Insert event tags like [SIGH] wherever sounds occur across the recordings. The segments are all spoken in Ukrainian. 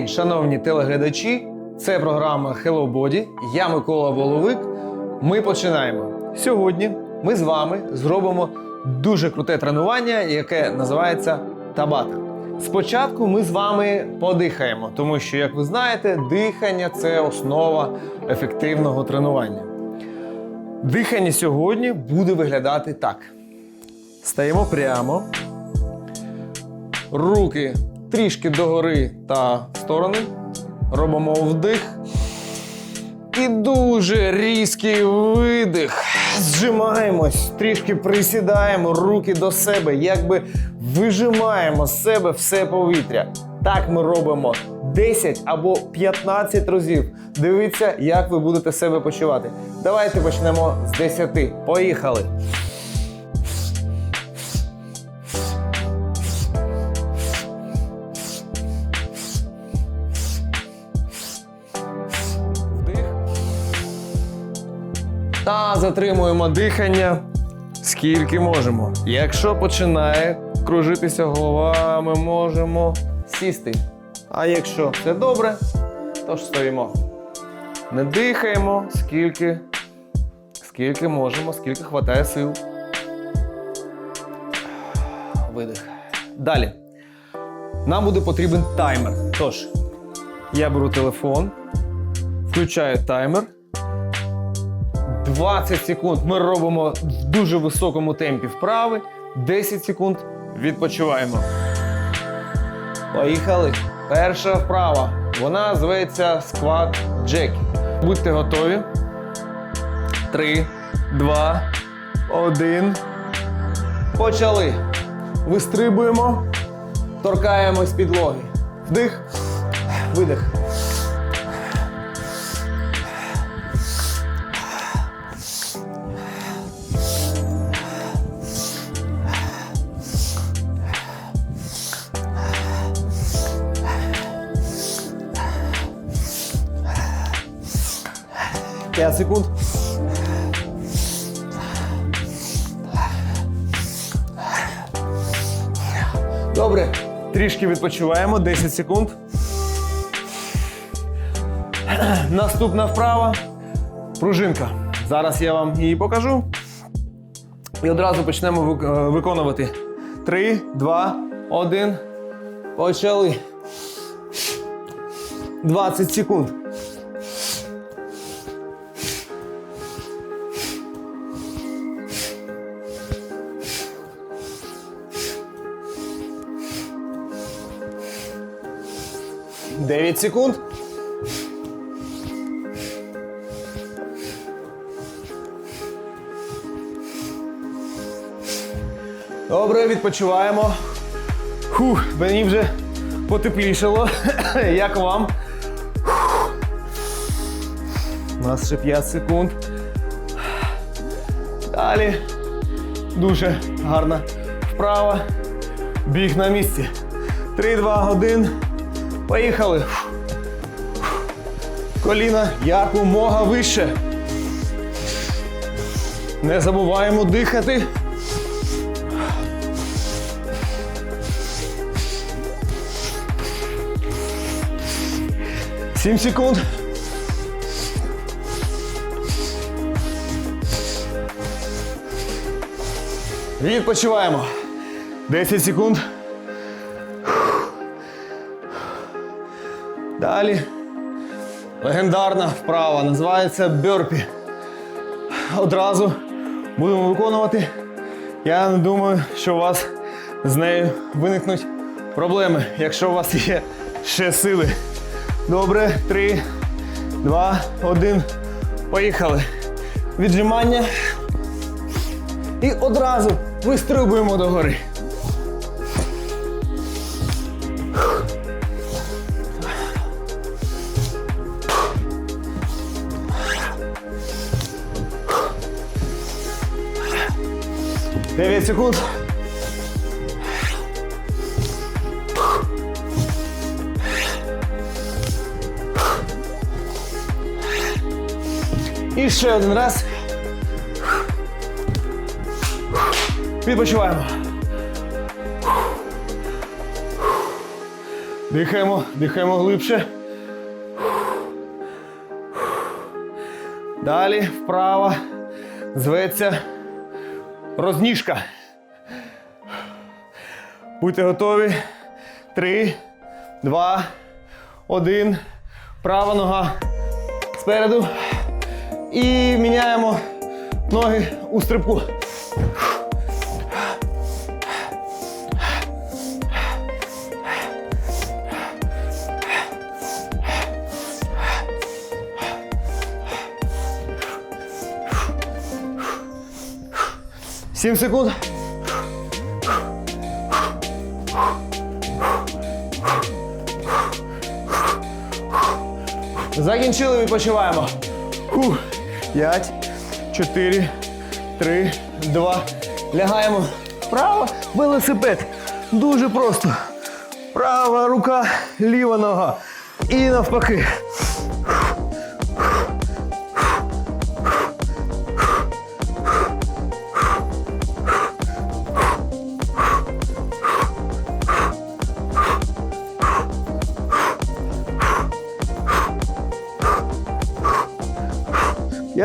день, шановні телеглядачі. Це програма Hello Body. Я Микола Воловик. Ми починаємо. Сьогодні ми з вами зробимо дуже круте тренування, яке називається Табата. Спочатку ми з вами подихаємо, тому що, як ви знаєте, дихання це основа ефективного тренування. Дихання сьогодні буде виглядати так: стаємо прямо, руки трішки догори та в сторони. Робимо вдих. І дуже різкий видих. Зжимаємось, трішки присідаємо, руки до себе, якби вижимаємо з себе все повітря. Так ми робимо 10 або 15 разів. Дивіться, як ви будете себе почувати. Давайте почнемо з 10. Поїхали. Затримуємо дихання скільки можемо. Якщо починає кружитися голова, ми можемо сісти. А якщо все добре, то ж стоїмо. Не дихаємо скільки, скільки можемо, скільки хватає сил. Видих. Далі. Нам буде потрібен таймер. Тож, я беру телефон, включаю таймер. 20 секунд ми робимо в дуже високому темпі вправи, 10 секунд відпочиваємо. Поїхали. Перша вправа. Вона зветься скват джекі. Будьте готові. 3, 2, 1. Почали. Вистрибуємо, торкаємось підлоги. Вдих, видих. П'ять секунд. Добре. Трішки відпочиваємо. 10 секунд. Наступна вправа. Пружинка. Зараз я вам її покажу. І одразу почнемо е, виконувати. 3, 2, 1. Почали. 20 секунд. Дев'ять секунд. Добре, відпочиваємо. Фух, мені вже потеплішало. [COUGHS] Як вам? У нас ще 5 секунд. Далі. Дуже гарна вправа. Біг на місці. 3, 2, 1. Поїхали. Коліна якомога вище. Не забуваємо дихати. Сім секунд. Відпочиваємо. 10 секунд. Далі. Легендарна вправа називається бьорпі. Одразу будемо виконувати. Я не думаю, що у вас з нею виникнуть проблеми, якщо у вас є ще сили. Добре, три, два, один. Поїхали. Віджимання. І одразу вистрибуємо догори. Дев'ять секунд. І ще один раз. Відпочиваємо. Дихаємо, дихаємо глибше. Далі вправо зветься розніжка. Будьте готові. Три, два, один. Права нога спереду. І міняємо ноги у стрибку. Сім секунд. Закінчили, відпочиваємо. Фух. П'ять, чотири, три, два. Лягаємо вправо, велосипед. Дуже просто. Права рука, ліва нога. І навпаки.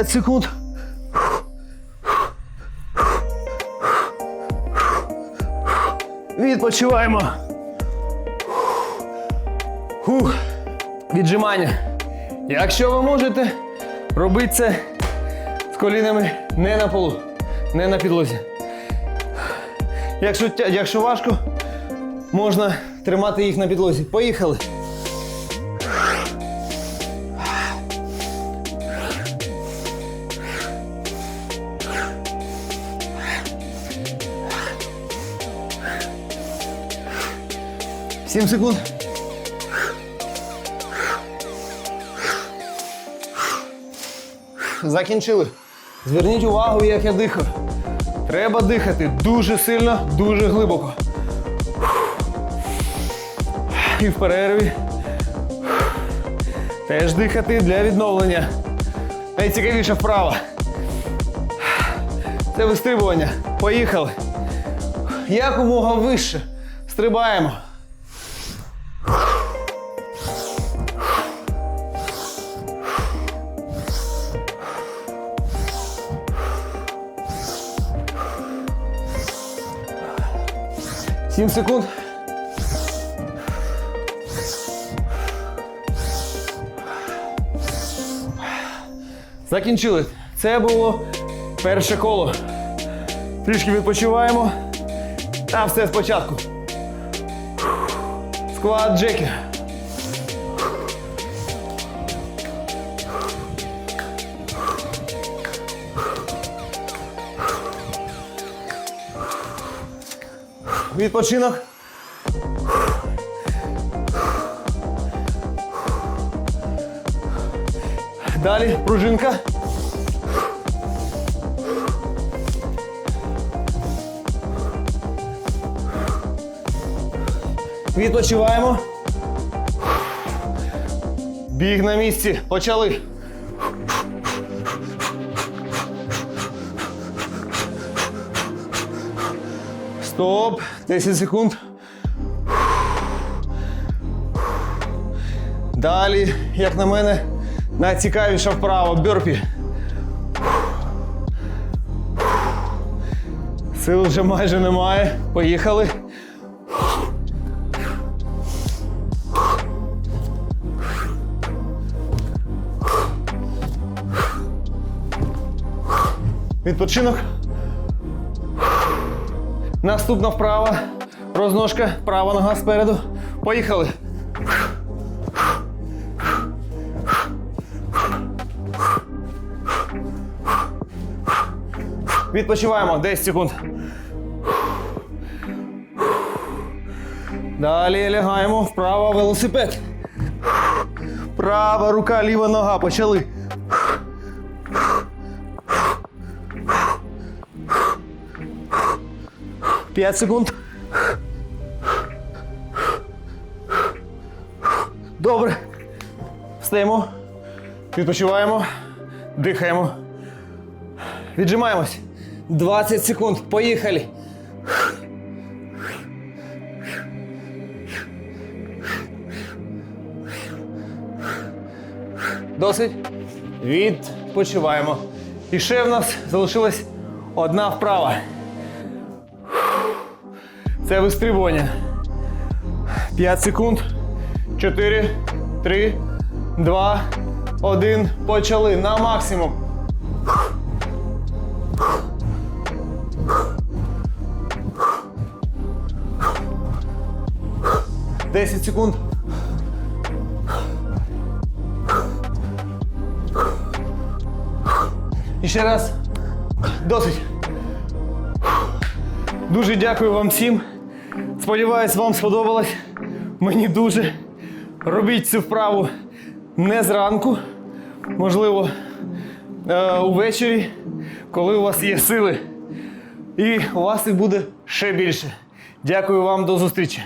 П'ять секунд. Відпочиваємо. Віджимання. Якщо ви можете, робіть це з колінами не на полу, не на підлозі. Якщо, якщо важко, можна тримати їх на підлозі. Поїхали. Сім секунд. Закінчили. Зверніть увагу, як я дихаю. Треба дихати дуже сильно, дуже глибоко. І в перерві. Теж дихати для відновлення. Найцікавіша вправа. Це вистрибування. Поїхали. Якомога вище. Стрибаємо. Сім секунд. Закінчили. Це було перше коло. Трішки відпочиваємо. Та все спочатку. Склад Джекі. Відпочинок. Далі пружинка. Відпочиваємо. Біг на місці. Почали. Стоп. 10 секунд. Далі, як на мене, найцікавіша вправа бьорпі. Сил вже майже немає. Поїхали. Відпочинок. Наступна вправа. Розножка, права нога спереду. Поїхали. Відпочиваємо 10 секунд. Далі лягаємо вправо велосипед. Права рука, ліва нога. Почали. 5 секунд. Добре. Встаємо. Відпочиваємо. Дихаємо. Віджимаємось. 20 секунд. Поїхали. Досить. Відпочиваємо. І ще в нас залишилась одна вправа. Це вистрибування. 5 секунд. 4, 3, 2, 1. Почали на максимум. 10 секунд. І ще раз. Досить. Дуже дякую вам всім. Сподіваюсь, вам сподобалось. Мені дуже. Робіть цю вправу не зранку, можливо, е, увечері, коли у вас є сили. І у вас їх буде ще більше. Дякую вам, до зустрічі.